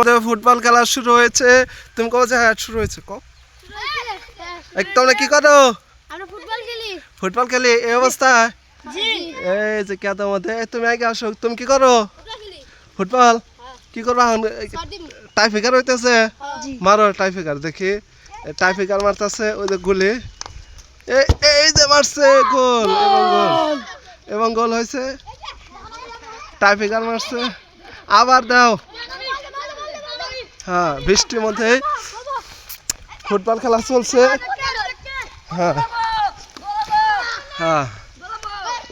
আমাদের ফুটবল খেলা শুরু হয়েছে। তুমি কবে যে হ্যাঁ শুরু হয়েছে কো তোমরা কি করো? ফুটবল খেলি। এই অবস্থা এই যে কে তোমাদের তুমি আগে আসো তুমি কি করো? Football football? কি করবা সারদিন টাইফিকার হইতেছে? জি। মারো টাইফিকার দেখি। টাইফিকার মারতেছে ওই যে গুলি। এই এই যে মারছে গোল এবং গোল। এবং গোল হয়েছে। টাইফিকার মারছে। আবার দাও। হ্যাঁ বৃষ্টির মধ্যে ফুটবল খেলা চলছে। হ্যাঁ। হ্যাঁ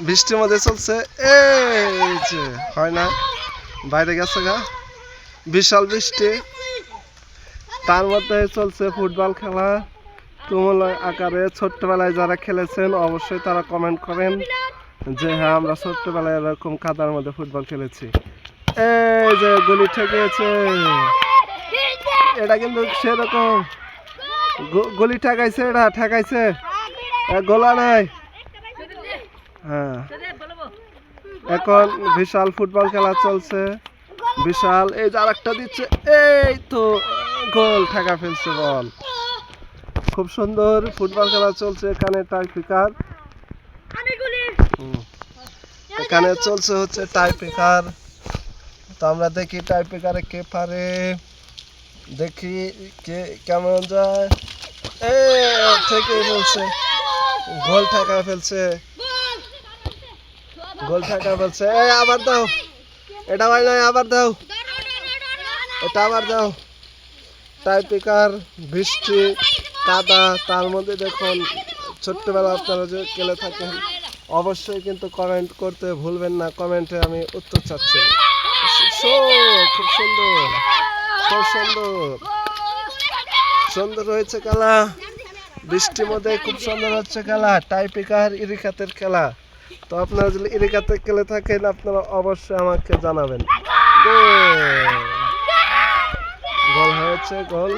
বৃষ্টির মধ্যে চলছে। এই যে, হয় না? বাইরে গেছে গা। বিশাল বৃষ্টি। তার মধ্যে চলছে ফুটবল খেলা। তুমুল আকারে ছোট্টবেলায় যারা খেলেছেন, অবশ্যই তারা কমেন্ট করেন যে হ্যাঁ আমরা ছোট্টবেলায় এরকম কাদার মধ্যে ফুটবল খেলেছি। এই যে, গুলি ঠেকেছে এটা কিন্তু সেরকম গলি ঠেকাইছে, এটা ঠেকাইছে। গোলা নাই। হ্যাঁ। এখন বিশাল ফুটবল খেলা চলছে। বিশাল, এই যে আরেকটা দিচ্ছে। এই তো, গোল ঠেকা ফেলছে বল। খুব সুন্দর ফুটবল খেলা চলছে এখানে টাইপিকার এখানে চলছে হচ্ছে টাইপিকার তো আমরা দেখি টাইপিকারে কে পারে দেখি কে কেমন যায়। এ থেকে ফেলছে। গোল ঠেকা ফেলছে। গোল ঠেকা ফেলছে। এই আবার দাও। এটা ভাই নয়, আবার দাও। এটা আবার দাও। টাইপিকার বৃষ্টি, কাদা, তার মধ্যে দেখুন, ছোট্টবেলা আপনারা যে খেলে থাকেন, অবশ্যই কিন্তু কমেন্ট করতে ভুলবেন না। কমেন্টে আমি উত্তর চাচ্ছি। খুব সুন্দর। খুব সুন্দর। সুন্দর হয়েছে খেলা। বৃষ্টির মধ্যে খুব সুন্দর হচ্ছে খেলা। টাইপিকার ইরিকাতের খেলা। তো আপনারা যদি ইরিকাতে খেলে থাকেন, আপনারা অবশ্যই আমাকে জানাবেন। গোল। হয়েছে, গোল।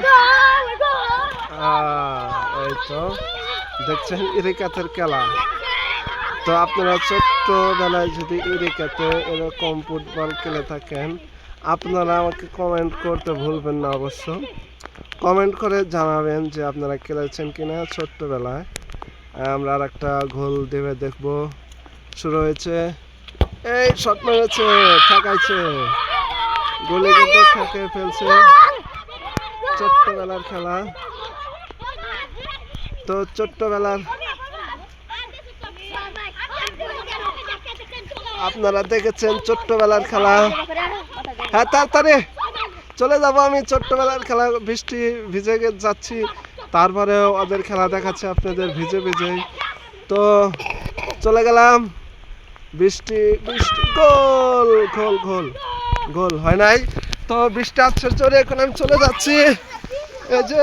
এই তো। দেখছেন ইরিকাতের খেলা। তো আপনারা ছোট্টবেলায় যদি ইরিকাতে এরকম ফুটবল খেলে থাকেন আপনারা আমাকে কমেন্ট করতে ভুলবেন না অবশ্য। কমেন্ট করে জানাবেন যে আপনারা খেলেছেন কিনা ছোট্টবেলায়। আমরা আর একটা গোল দেবে দেখব। শুরু হয়েছে। এই শট মেরেছে, ঠেকাইছে। গোলে কিন্তু ঠেকে ফেলছে। ছোট্টবেলার খেলা। তো ছোট্টবেলার আপনারা দেখেছেন ছোট্টবেলার খেলা। হ্যাঁ তাড়াতাড়ি চলে যাব আমি ছোট্টবেলার খেলা, বৃষ্টি ভিজে যাচ্ছি। তারপরে ওদের খেলা দেখাচ্ছে আপনাদের ভিজে ভিজে। তো চলে গেলাম। বৃষ্টি বৃষ্টি, গোল গোল গোল গোল। হয় নাই। তো বৃষ্টি আসছে চলে এখন আমি চলে যাচ্ছি। এই যে